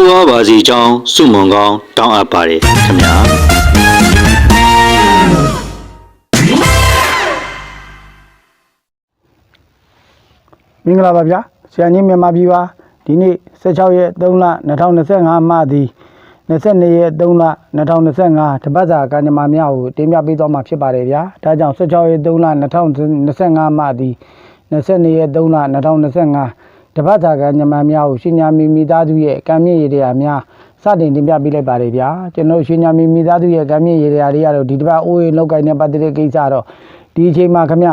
တိုးဝါပါစီကြောင်းစုမုံကောင်းတောင်းအပ်ပါတယ်ခင်ဗျာမင်္ဂလာပါဗျာဆရာကြီးမြန်မာပြည်ပါဒီနေ့16ရက်3လ2025မှသည်22ရက်3လ2025တပတ်စာကံကြမ္မာများကိုတင်ပြပေးသွားမှာဖြစ်ပါတယ်ဗျာဒါကြောင့်16ရက်3လ2025မှသည်22ရက်3လ2025 တပတ်စာကံကြမ္မာများကိုရှင်ညာမီမိသားစုရဲ့ကံမြင့်ရည်တရားများစတင်တင်ပြပေးလိုက်ပါတယ်ဗျာကျွန်တော်ရှင်ညာမီမိသားစုရဲ့ကံမြင့်ရည်တရားတွေကတော့ဒီတစ်ပတ်အိုးရင်လောက်ကိုင်းတဲ့ပတ်သက်တဲ့ကိစ္စတော့ဒီအချိန်မှာခမ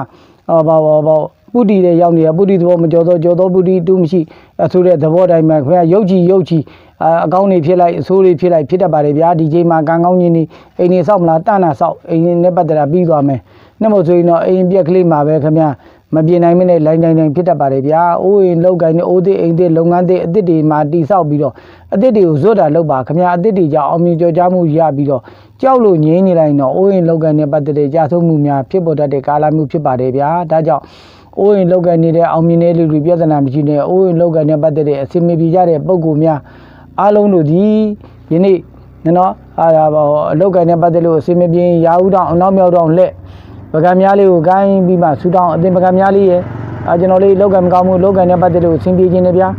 ဟောပါပါပါပုတ္တိတဲ့ရောက်နေတာပုတ္တိသဘောမကြောတော့ကြောတော့ပုတ္တိတူးမရှိအဆိုတဲ့သဘောတိုင်းမှာခင်ဗျာရုပ်ကြည်ရုပ်ကြည်အအကောင်းနေဖြစ်လိုက်အဆိုးတွေဖြစ်လိုက်ဖြစ်တတ်ပါတယ်ဗျာဒီချိန်မှာကံကောင်းခြင်းနေအိမ်နေဆောက်မလားတန်းတာဆောက်အိမ်နဲ့ပတ်သက်တာပြီးသွားမယ်နှစ်မို့ဆိုရင်တော့အိမ်ပြက်ကလေးမှာပဲခင်ဗျာ မပြေနိုင်မနဲ့လိုင်းတိုင်းတိုင်းဖြစ်တတ်ပါတယ်ဗျာအိုးရင်လောက်ကိုင်းနေအိုးသေးအိမ်သေးလုပ်ငန်းသေးအစ်စ်တွေမှာတိဆောက်ပြီးတော့အစ်စ်တွေကိုဇွတ်တာလောက်ပါခင်ဗျာအစ်စ်တွေကြောင့်အောင်မြင်ကြော်ကြားမှုရပြီးတော့ကြောက်လို့ငြင်းနေလိုက်တော့အိုးရင်လောက်ကိုင်းနေပတ်သက်တဲ့ကြာဆုံးမှုများဖြစ်ပေါ်တတ်တဲ့ကာလမျိုးဖြစ်ပါတယ်ဗျာဒါကြောင့်အိုးရင်လောက်ကန်နေတဲ့အောင်မြင်တဲ့လူတွေပြဿနာမရှိနဲ့အိုးရင်လောက်ကန်နဲ့ပတ်သက်တဲ့အစီအမပြေကြတဲ့ပုံကူများအားလုံးတို့ဒီယနေ့နော်အားရပါအလောက်ကန်နဲ့ပတ်သက်လို့အစီအမပြေရာဦးတောင်အနောက်မြောက်တောင်လက် ပကံများလေးကိုကိုင်းပြီးမှဆူတောင်းအတင်ပကံများလေးရဲ့အာကျွန်တော်လေးလောက်ကန်မကောင်းဘူးလောက်ကန်နဲ့ပတ်သက်လို့အစီအပြေခြင်းနဲ့ဗျာ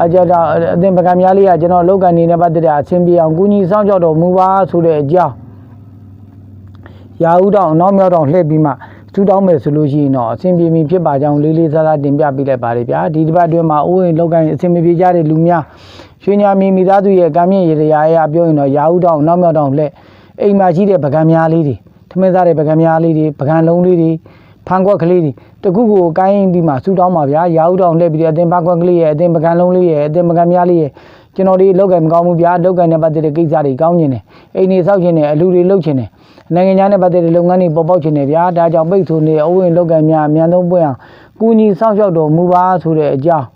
အာကြတော့အတင်ပကံများလေးကကျွန်တော်လောက်ကန်နေနဲ့ပတ်သက်တဲ့အစီအပြေအောင်ကုညီဆောင်ကြောက်တော်မူပါဆိုတဲ့အကြောင်းရာဦးတောင်အနောက်မြောက်တောင်လှည့်ပြီးမှထူတောင်းမယ်ဆိုလို့ရှိရင်တော့အဆင်ပြေမီဖြစ်ပါကြောင်းလေးလေးစားစားတင်ပြပေးလိုက်ပါရဗျာဒီတစ်ပတ်အတွင်းမှာအိုးရင်လောက်ကိုင်းအဆင်မပြေကြတဲ့လူများရွှေညာမီမိသားစုရဲ့ကံမြင့်ရေရာအရာပြောရင်တော့ရာဦးတောင်အနောက်မြောက်တောင်လှည့်အိမ်မှာရှိတဲ့ပကံများလေးတွေ ထမင်းစားတဲ့ပကံများလေးတွေပကံလုံးလေးတွေဖန်ကွက်ကလေးတွေတခုခုကိုကိုင်းပြီးမှဆူတောင်းပါဗျာရာဦးတောင်လှည့်ပြီးတော့အတင်ဖန်ကွက်ကလေးရဲ့အတင်ပကံလုံးလေးရဲ့အတင်ပကံများလေးရဲ့ကျွန်တော်ဒီလောက်ကင်မကောင်းဘူးဗျာလောက်ကင်နဲ့ပတ်သက်တဲ့ကိစ္စတွေကောင်းနေတယ်အိမ်နေဆောက်ခြင်းနဲ့အလူတွေလုပ်ခြင်းနဲ့နိုင်ငံခြားနဲ့ပတ်သက်တဲ့လုပ်ငန်းတွေပေါ်ပေါက်ခြင်းနဲ့ဗျာဒါကြောင့်ပိတ်ဆိုနေအဝိလောက်ကင်များအမြန်ဆုံးပွင့်အောင်ကူညီစောင့်ရှောက်တော်မူပါဆိုတဲ့အကြောင်း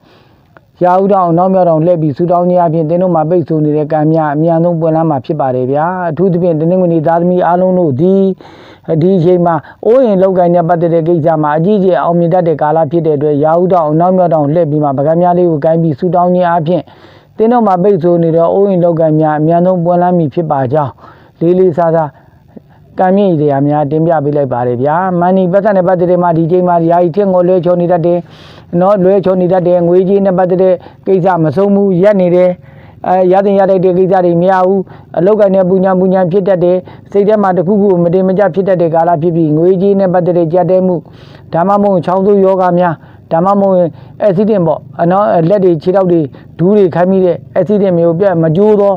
ရာဦးတောင်နောက်မြောက်တောင်လှည့်ပြီးဆူတောင်းခြင်းအပြင်တင်းတို့မှာပိတ်ဆိုနေတဲ့ကံများအမြန်ဆုံးပွင့်လာမှာဖြစ်ပါတယ်ဗျာအထူးသဖြင့်တင်းငွေနေသားသမီးအားလုံးတို့ဒီဒီအချိန်မှာအိုးရင်လောက်ကင်နဲ့ပတ်သက်တဲ့ကိစ္စမှာအကြီးကြီးအောင်မြင်တတ်တဲ့ကာလဖြစ်တဲ့အတွက်ရာဦးတောင်နောက်မြောက်တောင်လှည့်ပြီးမှဗကံများလေးကိုကိုင်းပြီးဆူတောင်းခြင်းအပြင်တင်းတော့မှာပိတ်ဆိုးနေတော့အိုးရင်လောက်ကများအများဆုံးပွင့်လန်းမိဖြစ်ပါကြောင်းလေးလေးစားစား ကံမြင့် ideas များတင်ပြပေးလိုက်ပါတယ်ဗျာမန်နီပတ်သက်တဲ့ပတ်သက်တဲ့မှာဒီချိန်မှာယာယီထင်ကိုလွဲချောနေတတ်တယ်နော်လွဲချောနေတတ်တယ်ငွေကြီးနဲ့ပတ်သက်တဲ့ကိစ္စမဆုံးဘူးရက်နေတယ်အဲရတဲ့ရတဲ့ကိစ္စတွေမရဘူးအလောက်ကနဲ့ပူညာပူညာဖြစ်တတ်တယ်စိတ်ထဲမှာတစ်ခုခုမတင်မကျဖြစ်တတ်တဲ့ကာလဖြစ်ပြီးငွေကြီးနဲ့ပတ်သက်တဲ့ကြက်တဲမှုဒါမှမဟုတ်ချောင်းဆိုးယောဂများ ဒါမှမဟုတ်အက်ဆီဒင့်ပေါ့အနော်လက်တွေခြေထောက်တွေဒူးတွေခိုင်းမိတဲ့အက်ဆီဒင့်မျိုးပြတ်မကြိုးသော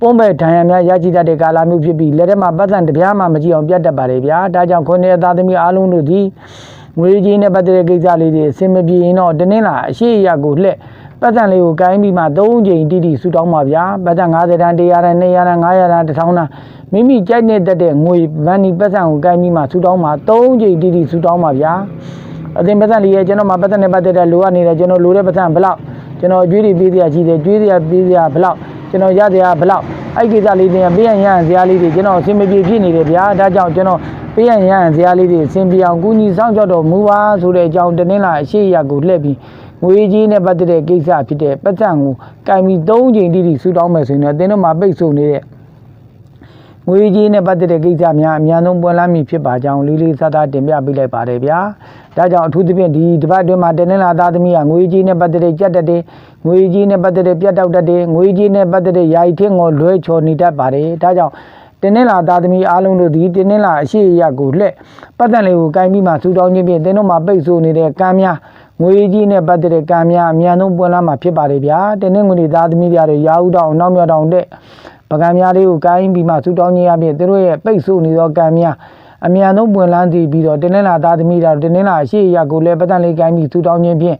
ပုံးပဲဒဏ်ရာများရရှိတတ်တဲ့ကာလမျိုးဖြစ်ပြီးလက်ထဲမှာပတ်စံတစ်ပြားမှမကြည့်အောင်ပြတ်တတ်ပါတယ်ဗျာဒါကြောင့်ခွန်ရဲ့သားသမီးအားလုံးတို့ဒီငွေကြီးနဲ့ပတ်သက်တဲ့ကိစ္စလေးတွေအစင်မပြေရင်တော့တင်းင်းလာအရှိအရကိုလှက်ပတ်စံလေးကိုကိုင်းပြီးမှ၃ချိန်တိတိဆူတောင်းပါဗျာပတ်စံ90တန်း100တန်း200တန်း900တန်း1000တန်းမိမိကြိုက်နေတတ်တဲ့ငွေဗန်နီပတ်စံကိုကိုင်းပြီးမှဆူတောင်းပါ၃ချိန်တိတိဆူတောင်းပါဗျာ အသင်ပတ်သက်လေးရဲ့ကျွန်တော်မှာပတ်သက်နေပတ်သက်တဲ့လိုအပ်နေတဲ့ကျွန်တော်လိုတဲ့ပတ်သက်ဘယ်လောက်ကျွန်တော်အကျွေးတွေပေးစရာရှိတယ်ကျွေးစရာပေးစရာဘယ်လောက်ကျွန်တော်ရစရာဘယ်လောက်အဲ့ကိစ္စလေးတွေပေးရန်ရန်စရာလေးတွေကျွန်တော်အဆင်မပြေဖြစ်နေတယ်ဗျာဒါကြောင့်ကျွန်တော်ပေးရန်ရန်စရာလေးတွေအဆင်ပြေအောင်ကူညီဆောင်ကြောက်တော်မူပါဆိုတဲ့အကြောင်းတင်းလာအရှိရကိုလှည့်ပြီးငွေကြီးနဲ့ပတ်သက်တဲ့ကိစ္စဖြစ်တဲ့ပတ်သက်ကိုကင်ပြီး၃ချိန်တိတိဆူတောင်းမယ်ဆိုရင်တော့တင်းတို့မှာပိတ်ဆို့နေတဲ့ငွေကြီးနဲ့ပတ်သက်တဲ့ကိစ္စများအများဆုံးပွင့်လန်းမိဖြစ်ပါကြောင်းလေးလေးစားစားတင်ပြပေးလိုက်ပါတယ်ဗျာ။ ဒါကြောင့်အထူးသဖြင့်ဒီတစ်ပတ်အတွင်းမှာတင်းနှလာသားသမီးကငွေကြီးနဲ့ပတ်သက်တဲ့ကြက်တက်တဲ့ငွေကြီးနဲ့ပတ်သက်တဲ့ပြတ်တောက်တတ်တဲ့ငွေကြီးနဲ့ပတ်သက်တဲ့ယာယီထင်းကိုလွဲချော်နေတတ်ပါတယ်။ဒါကြောင့်တင်းနှင်းလာသားသမီးအားလုံးတို့သည်တင်းနှင်းလာအရှိအရကိုလှဲ့ပတ်သက်လေးကိုကိုင်းပြီးမှဆူတောင်းခြင်းဖြင့်တင်းတို့မှာပိတ်ဆို့နေတဲ့ကံများငွေကြီးနဲ့ပတ်သက်တဲ့ကံများအမြန်ဆုံးပွင့်လာမှာဖြစ်ပါလေဗျာတင်းနှင်းငွေတွေသားသမီးတွေရာဟုတောင်နောက်မြောက်တောင်တဲ့ပကံများလေးကိုကိုင်းပြီးမှဆူတောင်းခြင်းအပြင်တို့ရဲ့ပိတ်ဆို့နေသောကံများ အမြန်ဆုံးပွင့်လန်းသည်ပြီးတော့တင်းနှင်းလာသားသမီးတွေတင်းနှင်းလာအရှိအရကိုလည်းပတ်သက်လေးကိုင်းပြီးဆူတောင်းခြင်းဖြင့်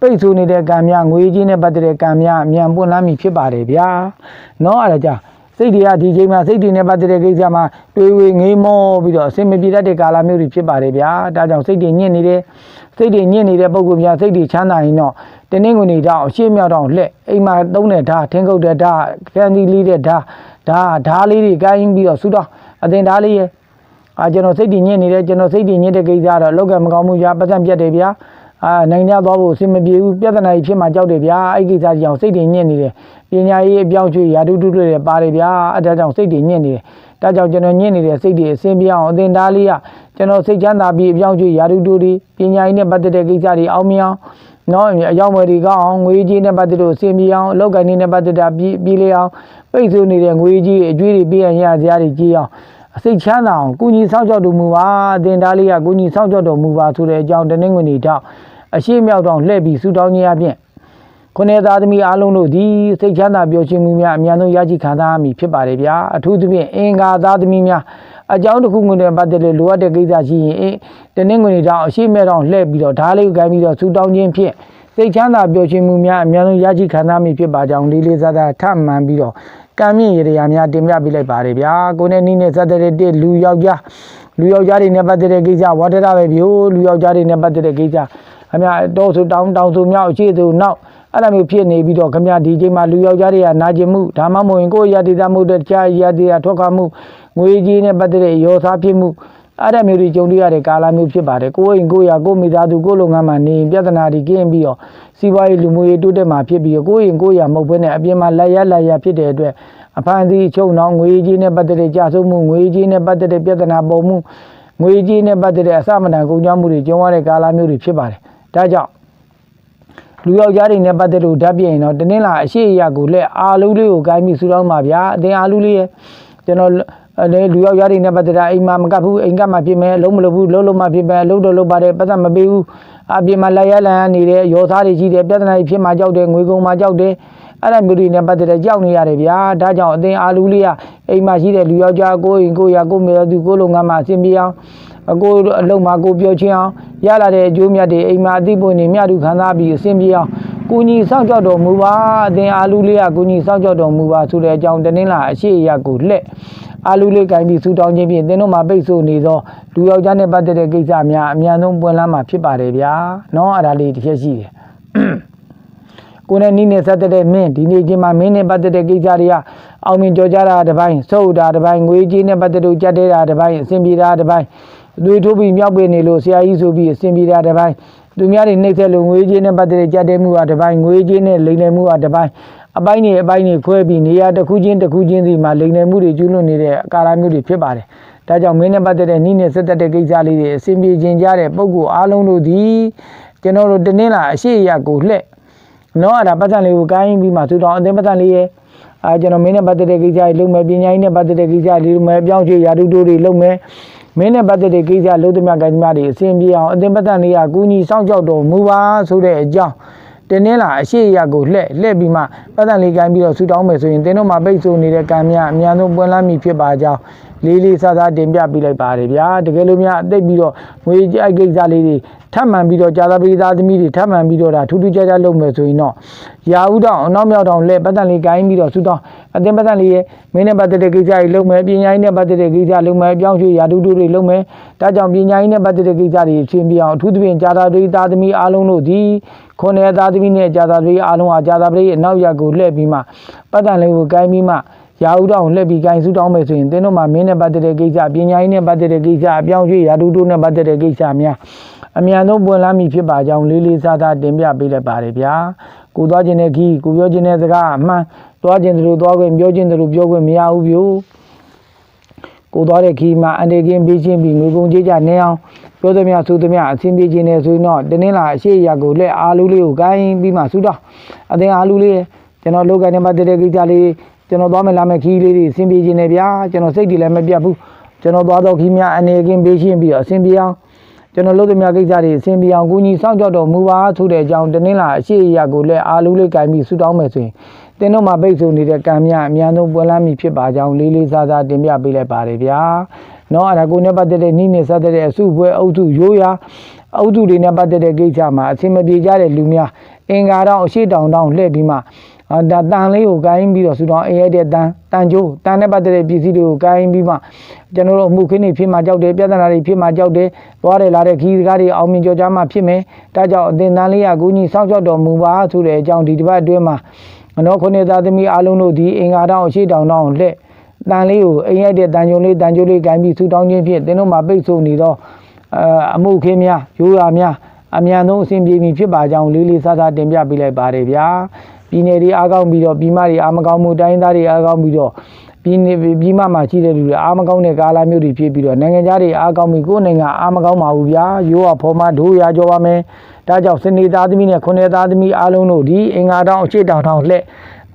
ပိတ်ဆိုးနေတဲ့ကံများငွေကြီးနဲ့ပတ်သက်တဲ့ကံများအမြန်ပွင့်လန်းပြီဖြစ်ပါတယ်ဗျာ။နော်အဲ့ဒါကြောင့်စိတ်တွေကဒီချိန်မှာစိတ်တွေနဲ့ပတ်သက်တဲ့ကိစ္စမှာတွေးဝေငေးမောပြီးတော့အစင်မပြေတတ်တဲ့ကာလမျိုးတွေဖြစ်ပါတယ်ဗျာ။ဒါကြောင့်စိတ်တွေညစ်နေတယ်စိတ်တွေညစ်နေတဲ့ပုံကများစိတ်တွေချမ်းသာရင်တော့တင်းနှင်းကုန်နေတော့အရှိမြောက်တော့လှက်အိမ်မှာသုံးတဲ့ဓာတ်ထင်းကုတ်တဲ့ဓာတ်ဖန်ဒီလေးတဲ့ဓာတ်ဓာတ်ဓာတ်လေးတွေကိုင်းပြီးတော့ဆူတော့အတင်ဓာတ်လေးရဲ့ အာကျွန်တော်စိတ်တည်ညစ်နေတယ်ကျွန်တော်စိတ်တည်ညစ်တဲ့ကိစ္စကတော့လောက်ကမကောင်းမှုညာပတ်သက်ပြတ်တယ်ဗျာအာနိုင်ကြသွားဖို့အဆင်မပြေဘူးပြဿနာကြီးဖြစ်မှကြောက်တယ်ဗျာအဲ့ဒီကိစ္စကြောင့်စိတ်တည်ညစ်နေတယ်ပညာရေးအပြောင်းချွေရာတူတူတွေပါတယ်ဗျာအဲ့ဒါကြောင့်စိတ်တည်ညစ်နေတယ်ဒါကြောင့်ကျွန်တော်ညစ်နေတဲ့စိတ်တွေအဆင်ပြေအောင်အသင်သားလေးကကျွန်တော်စိတ်ချမ်းသာပြီးအပြောင်းချွေရာတူတူတွေပညာရေးနဲ့ပတ်သက်တဲ့ကိစ္စတွေအောင်မြင်အောင်နော်အရောက်ွယ်တွေကောင်းအောင်ငွေကြီးနဲ့ပတ်သက်လို့အဆင်ပြေအောင်အလောက်ကိုင်းနဲ့ပတ်သက်တာပြီးပြီးလေအောင်ပိတ်ဆို့နေတဲ့ငွေကြီးအကျွေးတွေပေးရရစရာတွေကြီးအောင် အစိတ်ချမ်းသာအောင်ကုညီဆောက်ကြောက်တော်မူပါအတင်သားလေးကကုညီဆောက်ကြောက်တော်မူပါဆိုတဲ့အကြောင်းတနင်္ဂနွေနေ့တောက်အရှိမြောက်တောင်လှည့်ပြီးဆူတောင်းခြင်းအပြင်ခုနှစ်သားသမီးအားလုံးတို့ဒီစိတ်ချမ်းသာပျော်ရွှင်မှုများအများဆုံးရရှိခံစားရမည်ဖြစ်ပါတယ်ဗျာအထူးသဖြင့်အင်္ဂါသားသမီးများအကြောင်းတစ်ခုခုနဲ့ပတ်သက်လို့လိုအပ်တဲ့ကိစ္စရှိရင်အေးတနင်္ဂနွေနေ့တောင်အရှိမြောက်တောင်လှည့်ပြီးတော့ဓားလေးကိုကိုင်းပြီးတော့ဆူတောင်းခြင်းဖြင့်စိတ်ချမ်းသာပျော်ရွှင်မှုများအများဆုံးရရှိခံစားမည်ဖြစ်ပါကြောင်းလေးလေးစားစားထမှန်ပြီးတော့ ကံမြင့်ရရများတင်ပြပေးလိုက်ပါတယ်ဗျာကိုနဲ့နီးနဲ့ဆက်တဲ့တဲ့လူယောက်ျားလူယောက်ျားတွေနဲ့ပတ်သက်တဲ့ကိစ္စဝါဒရပဲဗျို့လူယောက်ျားတွေနဲ့ပတ်သက်တဲ့ကိစ္စခမရတော့ဆိုတောင်းတောင်းဆိုမြောက်အခြေသူနောက်အဲ့လိုမျိုးဖြစ်နေပြီးတော့ခမရဒီချိန်မှာလူယောက်ျားတွေကနာကျင်မှုဒါမှမဟုတ်ရင်ကိုယ့်ရတည်သားမှုတဲ့တခြားရတည်တာထွက်ခွာမှုငွေကြီးနဲ့ပတ်သက်တဲ့ရောစားဖြစ်မှု အဲ့ဒါမျိုးတွေကြုံတွေ့ရတဲ့ကာလမျိုးဖြစ်ပါတယ်ကိုယ့်အိမ်ကိုယ့်ရကိုယ့်မိသားစုကိုယ့်လုပ်ငန်းမှာနေရင်ပြဿနာတွေကင်းပြီးတော့စီးပွားရေးလူမှုရေးတိုးတက်မှာဖြစ်ပြီးတော့ကိုယ့်အိမ်ကိုယ့်ရမဟုတ်ဘဲနဲ့အပြင်မှာလက်ရလက်ရဖြစ်တဲ့အတွက်အဖန်စီချုပ်နှောင်းငွေကြီးနဲ့ပတ်သက်တဲ့ကြာဆုံးမှုငွေကြီးနဲ့ပတ်သက်တဲ့ပြဿနာပေါ်မှုငွေကြီးနဲ့ပတ်သက်တဲ့အစမတန်ကုန်ကြမှုတွေကျုံရတဲ့ကာလမျိုးတွေဖြစ်ပါတယ်ဒါကြောင့်လူယောက်ျားတွေနဲ့ပတ်သက်လို့ဓာတ်ပြရင်တော့တနင်္လာအရှိအရာကိုလက်အာလူလေးကိုကိုင်းပြီးဆူတောင်းပါဗျာအတင်အာလူလေးရဲ့ကျွန်တော် အဲလူယောက်ျားတွေနဲ့ပတ်သက်တာအိမ်မှာမကပ်ဘူးအိမ်ကမှဖြစ်မယ်အလုံးမလုပ်ဘူးလုံးလုံးမှဖြစ်မယ်အလုံးတော့လုပ်ပါတယ်ပတ်သက်မပေးဘူးအပြင်မှာလိုက်ရလန်နေတဲ့ရောသားတွေရှိတယ်ပြဿနာတွေဖြစ်မှကြောက်တယ်ငွေကုန်မှကြောက်တယ်အဲ့ဒါမျိုးတွေနဲ့ပတ်သက်တဲ့ကြောက်နေရတယ်ဗျာဒါကြောင့်အသင်အာလူလေးကအိမ်မှာရှိတဲ့လူယောက်ျားကိုရင်ကိုရကိုမေသူကိုလုံငန်းမှာအဆင်ပြေအောင်အကိုအလုံးမှာကိုပြောချင်းအောင်ရလာတဲ့အကျိုးမြတ်တွေအိမ်မှာအသိပွင့်နေမြတ်သူခံစားပြီးအဆင်ပြေအောင် ကိုကြီးစောင့်ကြောက်တော်မူပါအသင်အာလူလေးကကိုကြီးစောင့်ကြောက်တော်မူပါဆိုတဲ့အကြောင်းတနင်္လာအရှိအရကိုလက်အာလူလေးကင်ပြီးဆူတောင်းခြင်းဖြင့်သင်တို့မှာပိတ်ဆို့နေသောလူယောက်ျားနဲ့ပတ်သက်တဲ့ကိစ္စများအများဆုံးပွင့်လန်းမှာဖြစ်ပါတယ်ဗျာနော်အဲ့ဒါလေးတစ်ချက်ရှိတယ်ကိုယ်နဲ့နီးနေဆက်တဲ့မင်းဒီနေ့ချင်းမှာမင်းနဲ့ပတ်သက်တဲ့ကိစ္စတွေကအောင်မြင်ကြော်ကြတာတစ်ပိုင်းစုပ်တာတစ်ပိုင်းငွေကြေးနဲ့ပတ်သက်လို့ကြက်တဲ့တာတစ်ပိုင်းအဆင်ပြေတာတစ်ပိုင်းသွေးထိုးပြီးမြောက်ပေးနေလို့ဆရာကြီးဆိုပြီးအဆင်ပြေတာတစ်ပိုင်း သူများတွေနှိမ့်ဆက်လို့ငွေကြေးနဲ့ပတ်သက်တဲ့ကြက်တဲ့မှုကတစ်ပိုင်းငွေကြေးနဲ့လိမ်လည်မှုကတစ်ပိုင်းအပိုင်းတွေအပိုင်းတွေခွဲပြီးနေရာတစ်ခုချင်းတစ်ခုချင်းစီမှာလိမ်လည်မှုတွေကျူးလွန်နေတဲ့ကာလမျိုးတွေဖြစ်ပါတယ်ဒါကြောင့်မင်းနဲ့ပတ်သက်တဲ့နီးနေဆက်တဲ့ကိစ္စလေးတွေအဆင်ပြေခြင်းကြတဲ့ပုံကိုအားလုံးတို့ဒီကျွန်တော်တို့တင်းလာအရှိအရာကိုလှည့်နော်အဲ့ဒါပတ်စံလေးကိုကိုင်းပြီးမှသူတော်အသိပတ်စံလေးရဲ့အာကျွန်တော်မင်းနဲ့ပတ်သက်တဲ့ကိစ္စတွေလုပ်မယ်ပညာရေးနဲ့ပတ်သက်တဲ့ကိစ္စတွေလုပ်မယ်အပြောင်းအရွှေ့ရာထူးတိုးတွေလုပ်မယ် မင်းနဲ့ပတ်သက်တဲ့ကိစ္စလုပ်သမျှကိုင်းသမျှတွေအစဉ်ပြေအောင်အသိပတ်စံလေးကကူညီစောင့်ကြောက်တော်မူပါဆိုတဲ့အကြောင်းတင်းနှင်းလာအရှိအရာကိုလှည့်လှည့်ပြီးမှပတ်စံလေးကိုင်းပြီးတော့ဆူတောင်းမယ်ဆိုရင်တင်းတို့မှာပိတ်ဆို့နေတဲ့ကံများအများဆုံးပွင့်လန်းမိဖြစ်ပါကြောင်းလေးလေးစားစားတင်ပြပေးလိုက်ပါတယ်ဗျာတကယ်လို့များအသိပြီးတော့ငွေကြိုက်ကိစ္စလေးတွေထပ်မှန်ပြီးတော့ကြာသာပရိသားသမီးတွေထပ်မှန်ပြီးတော့ဒါထူးထူးခြားခြားလုပ်မယ်ဆိုရင်တော့ရာဥတောင်အနောက်မြောက်တောင်လက်ပတ်သက်လေးကိုင်းပြီးတော့ဆူတောင်းအသင်ပတ်သက်လေးရဲ့မင်းနဲ့ပတ်သက်တဲ့ကိစ္စတွေလုပ်မယ်ပညာရေးနဲ့ပတ်သက်တဲ့ကိစ္စလုပ်မယ်ပြောင်းရွှေ့ရာထူးထူးတွေလုပ်မယ်ဒါကြောင့်ပညာရေးနဲ့ပတ်သက်တဲ့ကိစ္စတွေရှင်းပြအောင်အထူးသဖြင့်ကြာသာပရိသားသမီးအားလုံးတို့ဒီခုနှစ်သားသမီးနဲ့ကြာသာပရိအားလုံးဟာကြာသာပရိရဲ့အနောက်ရက်ကိုလှည့်ပြီးမှပတ်သက်လေးကိုကိုင်းပြီးမှ ရာဟုတောင်လှည့်ပြီးဂိုင်းစုတောင်းမယ်ဆိုရင်သင်တို့မှာမင်းနဲ့ပတ်သက်တဲ့ကိစ္စပညာရေးနဲ့ပတ်သက်တဲ့ကိစ္စအပြောင်းရွှေ့ရာထူးတိုးနဲ့ပတ်သက်တဲ့ကိစ္စများအမြန်ဆုံးပွင့်လန်းမိဖြစ်ပါကြောင်းလေးလေးစားစားတင်ပြပေးလိုက်ပါတယ်ဗျာကိုသွားခြင်းတဲ့ခီးကိုပြောခြင်းတဲ့စကားအမှန်သွားခြင်းတို့သွားခွင့်ပြောခြင်းတို့ပြောခွင့်မရဘူးဗျို့ကိုသွားတဲ့ခီးမှာအန်တေကင်းပေးခြင်းပြီးငွေကုန်ကြေးကြနေအောင်ပြောသမျှဆိုသမျှအဆင်ပြေခြင်းနဲ့ဆိုရင်တော့တင်းင်းလာအရှိအရာကိုလက်အားလူလေးကိုဂိုင်းပြီးမှဆူတော့အသင်အားလူလေးရဲ့ကျွန်တော်လောကနဲ့ပတ်သက်တဲ့ကိစ္စလေး ကျွန်တော်သွားမယ်လာမယ်ခီးလေးတွေအဆင်ပြေခြင်းနဲ့ဗျာကျွန်တော်စိတ်တွေလည်းမပြတ်ဘူးကျွန်တော်သွားတော့ခီးများအနေကင်းပေးရှင်းပြီးတော့အဆင်ပြေအောင်ကျွန်တော်လုပ်သမျှကိစ္စတွေအဆင်ပြေအောင်ကိုကြီးစောင့်ကြောက်တော်မူပါဆိုတဲ့အကြောင်းတနင်္လာအရှိအရာကိုလည်းအာလူးလေးကင်ပြီးဆူတောင်းမယ်ဆိုရင်တင်းတို့မှာပိတ်ဆိုနေတဲ့ကံမြအများဆုံးပွင့်လန်းမိဖြစ်ပါကြောင်းလေးလေးစားစားတင်ပြပေးလိုက်ပါတယ်ဗျာနော်အဲ့ဒါကိုနဲ့ပတ်သက်တဲ့နှိနေဆက်တဲ့အစုပွဲအုပ်စုရိုးရာအုပ်စုတွေနဲ့ပတ်သက်တဲ့ကိစ္စမှာအဆင်မပြေကြတဲ့လူများအင်္ဂါတော့အရှိတောင်တောင်လှည့်ပြီးမှအာ ဒါတန်လေးကိုကိုင်းပြီးတော့ဆူတောင်းအေးရတဲ့တန်တန်ကျိုးတန်နဲ့ပတ်သက်တဲ့ပစ္စည်းတွေကိုကိုင်းပြီးမှကျွန်တော်တို့အမှုခင်းတွေဖြစ်မှကြောက်တယ်ပြဿနာတွေဖြစ်မှကြောက်တယ်သွားတယ်လာတဲ့ခီးကားတွေအောင်မြင်ကြောကြမှဖြစ်မယ်ဒါကြောင့်အသင်တန်လေးကကိုကြီးစောင့်ကြောက်တော်မူပါဆိုတဲ့အကြောင်းဒီတစ်ပတ်အတွင်းမှာမနောခုနှစ်သားသမီးအားလုံးတို့ဒီအင်္ဂါတောင်အရှိတောင်တောင်လှည့်တန်လေးကိုအိမ်ရိုက်တဲ့တန်ကြုံလေးတန်ကြိုးလေးကိုင်းပြီးဆူတောင်းခြင်းဖြင့်သင်တို့မှာပိတ်ဆို့နေတော့အာအမှုခင်းများရိုးရာများအမြန်ဆုံးအဆင်ပြေပြီဖြစ်ပါကြောင်းလေးလေးစားစားတင်ပြပေးလိုက်ပါတယ်ဗျာ ပြည်နယ်တွေအားကောင်းပြီးတော့ပြည်မတွေအားမကောင်းမှုတိုင်းသားတွေအားကောင်းပြီးတော့ပြည်နယ်ပြည်မမှာရှိတဲ့လူတွေအားမကောင်းတဲ့ကာလမျိုးတွေဖြစ်ပြီးတော့နိုင်ငံသားတွေအားကောင်းပြီးကိုယ်နိုင်ငံအားမကောင်းပါဘူးဗျာရိုးရဖော်မဒိုးရကြောပါမယ်ဒါကြောင့်စနေသားသမီးနဲ့ခုနှစ်သားသမီးအားလုံးတို့ဒီအင်္ဂါတောင်အရှိတောင်တောင်လှည့်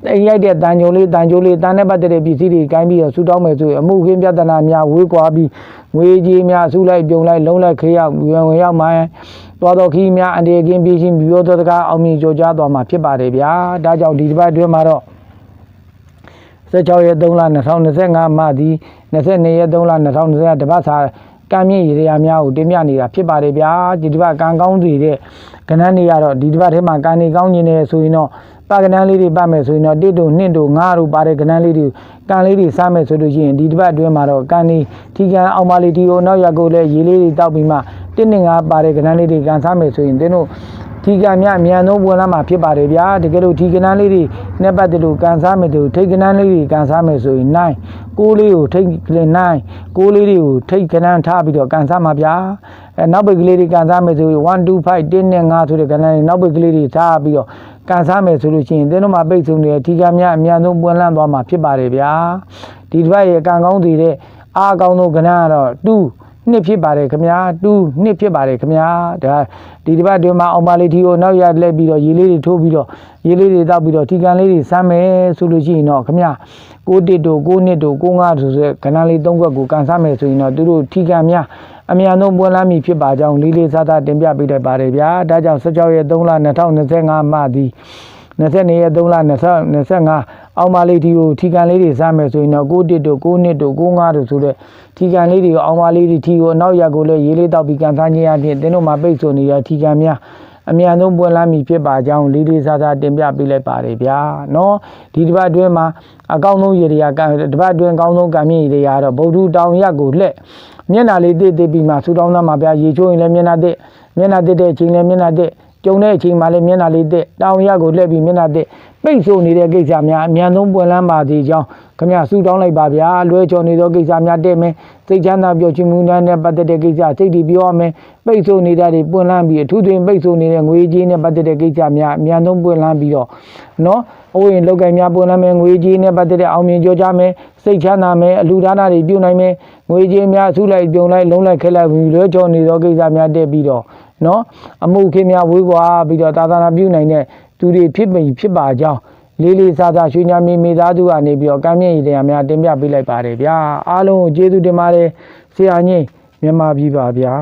အိမ်ရိုက်တဲ့တန်ကြိုလေးတန်ကြိုလေးတန်နဲ့ပတ်သက်တဲ့ပစ္စည်းတွေကိုင်းပြီးတော့ဆူတောင်းမယ်ဆိုရင်အမှုခင်းပြဿနာများဝေးကွာပြီးငွေကြီးများဆူလိုက်ပြုံလိုက်လုံးလိုက်ခေရောက်ဝင်ဝင်ရောက်မှသွားတော်ခီးများအန်ဒီကင်းပြီးချင်းပြောတော်တကားအောင်မြင်ကြောကြားသွားမှာဖြစ်ပါတယ်ဗျာဒါကြောင့်ဒီတစ်ပတ်အတွင်းမှာတော့16ရက်3လ2025မှဒီ22ရက်3လ2020တပတ်စာကံမြင့်ရေရာများကိုတင်ပြနေတာဖြစ်ပါတယ်ဗျာဒီတစ်ပတ်ကံကောင်းစီတဲ့ကဏ္ဍနေရတော့ဒီတစ်ပတ်ထဲမှာကံနေကောင်းနေတယ်ဆိုရင်တော့ ပါကနန်းလေးတွေပတ်မယ်ဆိုရင်တော့တစ်တို့နှစ်တို့ငါးတို့ပါတဲ့ကနန်းလေးတွေကံလေးတွေစားမယ်ဆိုလို့ရှိရင်ဒီတစ်ပတ်အတွင်းမှာတော့ကံနေထီကန်အောင်ပါလေးဒီကိုနောက်ရက်ကိုလည်းရေလေးတွေတောက်ပြီးမှတစ်နှစ်ငါးပါတဲ့ကနန်းလေးတွေကန်စားမယ်ဆိုရင်တင်းတို့ထီကန်မြအမြန်ဆုံးဝင်လာမှာဖြစ်ပါတယ်ဗျာတကယ်လို့ထီကနန်းလေးတွေနဲ့ပတ်သက်လို့ကန်စားမယ်တို့ထိတ်ကနန်းလေးတွေကန်စားမယ်ဆိုရင်9ကိုးလေးကိုထိတ်ကလေး9ကိုးလေးတွေကိုထိတ်ကနန်းထားပြီးတော့ကန်စားမှာဗျာ အဲနောက်ပိတ်ကလေးတွေကန်စားမယ်ဆိုရင်1 2 5 1နဲ့9ဆိုတဲ့ကနန်းတွေနောက်ပိတ်ကလေးတွေထားပြီးတော့ကန်စားမယ်ဆိုလို့ရှိရင်တင်းတို့မှာပိတ်ဆုံးနေတဲ့ထီကများအများဆုံးပွင့်လန်းသွားမှာဖြစ်ပါတယ်ဗျာဒီတစ်ပတ်ရဲ့ကံကောင်းသေးတဲ့အားကောင်းဆုံးကဏ္ဍကတော့2 နှစ်ဖြစ်ပါတယ်ခင်ဗျာ2နှစ်ဖြစ်ပါတယ်ခင်ဗျာဒါဒီတစ်ပတ်အတွင်းမှာအောင်ပါလေးထီကိုနောက်ရလက်ပြီးတော့ရေလေးတွေထိုးပြီးတော့ရေလေးတွေတောက်ပြီးတော့ထီကန်လေးတွေစမ်းမယ်ဆိုလို့ရှိရင်တော့ခင်ဗျာ6တစ်တို့9နှစ်တို့9ငါးဆိုတဲ့ကဏ္ဍလေး3ခွက်ကိုကန်စားမယ်ဆိုရင်တော့သူတို့ထီကန်များအမြန်ဆုံးပွင့်လန်းမည်ဖြစ်ပါကြောင်းလေးလေးစားစားတင်ပြပေးလိုက်ပါတယ်ဗျာဒါကြောင့်16ရက်3လ2025မှသည်22ရက်3လ2025 အောင်ပါလေးဒီကိုထီကန်လေးတွေစားမယ်ဆိုရင်တော့6တစ်တို့9နှစ်တို့9ငါးတို့ဆိုတဲ့ထီကန်လေးတွေကိုအောင်ပါလေးတွေထီကိုအနောက်ရက်ကိုလည်းရေးလေးတောက်ပြီးကန်စားခြင်းအပြင်တင်းတို့မှာပိတ်ဆိုနေတဲ့ထီကန်များအမြန်ဆုံးပွင့်လန်းမည်ဖြစ်ပါကြောင်းလေးလေးစားစားတင်ပြပေးလိုက်ပါတယ်ဗျာနော်ဒီတစ်ပတ်အတွင်းမှာအကောင်းဆုံးရေတွေကကတစ်ပတ်အတွင်းအကောင်းဆုံးကံမြင့်ရေတွေကတော့ဗုဒ္ဓတောင်ရက်ကိုလှည့်မျက်နာလေးတိတိပြီးမှဆူတောင်းသားမှာဗျာရေချိုးရင်လည်းမျက်နာတိမျက်နာတိတဲ့အချိန်လည်းမျက်နာတိကျုံတဲ့အချိန်မှလည်းမျက်နာလေးတိတောင်ရက်ကိုလှည့်ပြီးမျက်နာတိ ပိတ်ဆို့နေတဲ့ကိစ္စများအမြန်ဆုံးပွင့်လန်းပါသေးကြောင်းခမရဆူတောင်းလိုက်ပါဗျာလွဲချော်နေသောကိစ္စများတဲ့မယ်စိတ်ချမ်းသာပျော်ရွှင်မှုနဲ့ပတ်သက်တဲ့ကိစ္စစိတ်တည်ပြောရမယ်ပိတ်ဆို့နေတာတွေပွင့်လန်းပြီးအထူးသဖြင့်ပိတ်ဆို့နေတဲ့ငွေကြေးနဲ့ပတ်သက်တဲ့ကိစ္စများအမြန်ဆုံးပွင့်လန်းပြီးတော့နော်အဝိရင်လောက်ကင်များပွင့်လန်းမယ်ငွေကြေးနဲ့ပတ်သက်တဲ့အောင်မြင်ကြောကြမယ်စိတ်ချမ်းသာမယ်အလူဒါနတွေပြုနိုင်မယ်ငွေကြေးများဆုလိုက်ပြုံလိုက်လုံးလိုက်ခက်လိုက်ပြီးလွဲချော်နေသောကိစ္စများတက်ပြီးတော့နော်အမှုခင်းများဝေးကွာပြီးတော့သာသနာပြုနိုင်တဲ့ သူတွေဖြစ်ပြီဖြစ်ပါကြောင်းလေးလေးစားစားရွှေညာမီမိသားစုကနေပြီးတော့ကမ်းမြင့်ရည်တရားများတင်ပြပေးလိုက်ပါတယ်ဗျာအားလုံးကိုကျေးဇူးတင်ပါတယ်ဆရာကြီးမြန်မာပြည်ပါဗျာ